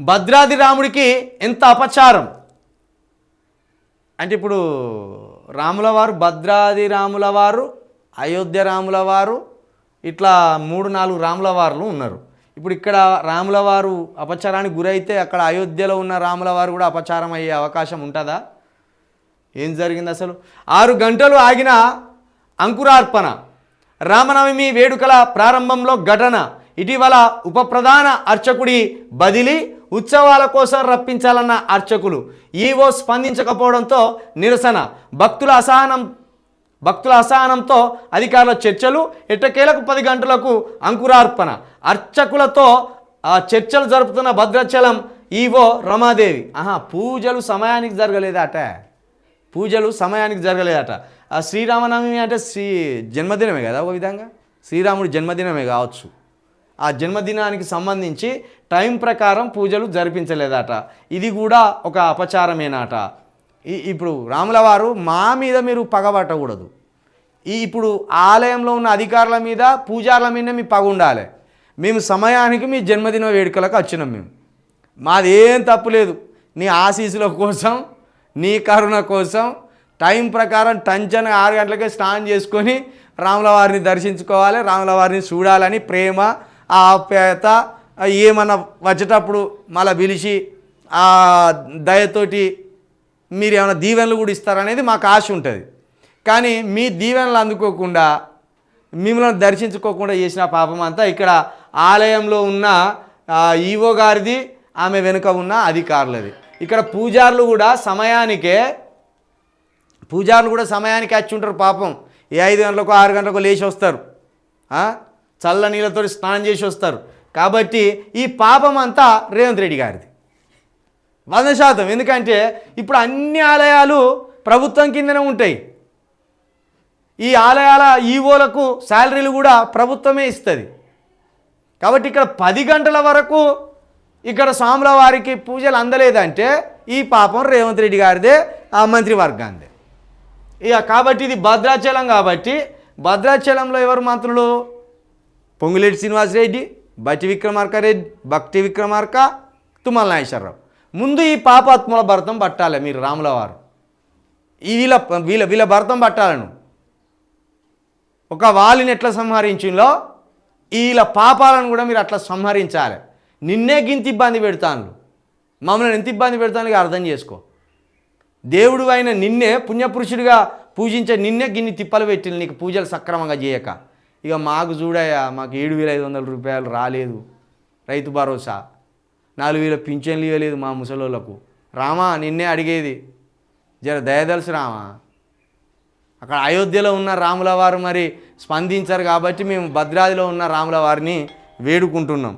భద్రాది రాముడికి ఎంత అపచారం? అంటే ఇప్పుడు రాముల వారు భద్రాది రాముల వారు అయోధ్య రాముల వారు ఇట్లా మూడు నాలుగు రాముల వారులు ఉన్నారు. ఇప్పుడు ఇక్కడ రాముల వారు అపచారానికి గురైతే అక్కడ అయోధ్యలో ఉన్న రాముల వారు కూడా అపచారం అయ్యే అవకాశం ఉంటుందా? ఏం జరిగింది అసలు? ఆరు గంటలు ఆగిన అంకురార్పణ రామనవమి వేడుకల ప్రారంభంలో ఘటన ఇటీవల ఉప ప్రధాన అర్చకుడి బదిలీ ఉత్సవాల కోసం రప్పించాలన్న అర్చకులు. ఈవో స్పందించకపోవడంతో నిరసన. భక్తుల అసహనం భక్తుల అసహనంతో అధికారుల చర్చలు ఎట్టకేలకు పది గంటలకు అంకురార్పణ. అర్చకులతో ఆ చర్చలు జరుపుతున్న భద్రాచలం ఈవో రమాదేవి. ఆహా పూజలు సమయానికి జరగలేదట. పూజలు సమయానికి జరగలేదట. ఆ శ్రీరామనవమి అంటే శ్రీ జన్మదినమే కదా ఓ విధంగా? శ్రీరాముడి జన్మదినమే కావచ్చు. ఆ జన్మదినానికి సంబంధించి టైం ప్రకారం పూజలు జరిపించలేదట. ఇది కూడా ఒక అపచారమేనాట. ఇప్పుడు రాముల వారు మా మీద మీరు పగబట్టకూడదు ఈ ఇప్పుడు ఆలయంలో ఉన్న అధికారుల మీద పూజారుల మీద మీ పగ ఉండాలి. మేము సమయానికి మీ జన్మదిన వేడుకలకు వచ్చినాం మేము. మాది ఏం తప్పు లేదు. నీ ఆశీసుల కోసం నీ కరుణ కోసం టైం ప్రకారం టంచన్ ఆరు గంటలకే స్నానం చేసుకొని రాముల వారిని దర్శించుకోవాలి రాముల వారిని చూడాలని ప్రేమ ఆ ఆప్యాయత ఏమన్నా వచ్చేటప్పుడు మళ్ళీ పిలిచి ఆ దయతోటి మీరు ఏమైనా దీవెనలు కూడా ఇస్తారనేది మాకు ఆశ ఉంటుంది. కానీ మీ దీవెనలు అందుకోకుండా మిమ్మల్ని దర్శించుకోకుండా చేసిన పాపం అంతా ఇక్కడ ఆలయంలో ఉన్న ఈవో గారిది ఆమె వెనుక ఉన్న అధికారులది. ఇక్కడ పూజారులు కూడా సమయానికే పూజారులు కూడా సమయానికి వచ్చి ఉంటారు పాపం. ఏ ఐదు గంటలకు ఆరు గంటలకు లేచి వస్తారు. చల్ల నీళ్ళతో స్నానం చేసి వస్తారు. కాబట్టి ఈ పాపం అంతా రేవంత్ రెడ్డి గారిది. వంద శాతం. ఎందుకంటే ఇప్పుడు అన్ని ఆలయాలు ప్రభుత్వం కిందనే ఉంటాయి. ఈ ఆలయాల ఈవోలకు శాలరీలు కూడా ప్రభుత్వమే ఇస్తుంది. కాబట్టి ఇక్కడ పది గంటల వరకు ఇక్కడ స్వాముల వారికి పూజలు అందలేదంటే ఈ పాపం రేవంత్ రెడ్డి గారిదే ఆ మంత్రివర్గాందే ఇక కాబట్టి ఇది భద్రాచలం కాబట్టి భద్రాచలంలో ఎవరు మంత్రులు? పొంగులేటి శ్రీనివాసరెడ్డి. బట్టి విక్రమార్క భక్తి విక్రమార్క తుమ్మల నాగేశ్వరరావు ముందు ఈ పాపాత్ముల భరతం పట్టాలి మీరు రాముల వారు ఈ వీళ్ళ వీళ్ళ వీళ్ళ భరతం పట్టాలను. ఒక వాలిని ఎట్లా సంహరించిందో వీళ్ళ పాపాలను కూడా మీరు అట్లా సంహరించాలి. నిన్నే గింత ఇబ్బంది పెడతాను మమ్మల్ని ఎంత ఇబ్బంది పెడతాను ఇక అర్థం చేసుకో. దేవుడు అయిన నిన్నే పుణ్యపురుషుడిగా పూజించే నిన్నే గిన్ని తిప్పలు పెట్టిన నీకు పూజలు సక్రమంగా చేయక. ఇక మాకు చూడయ్యా మాకు ఏడు వేల ఐదు వందల రూపాయలు రాలేదు. రైతు భరోసా. నాలుగు వేల పింఛన్లు ఇవ్వలేదు మా ముసలోళ్ళకు. రామా నిన్నే అడిగేది. జర దయదలుసు రామా. అక్కడ అయోధ్యలో ఉన్న రాముల వారు మరి స్పందించారు కాబట్టి మేము భద్రాదిలో ఉన్న రాముల వారిని వేడుకుంటున్నాం.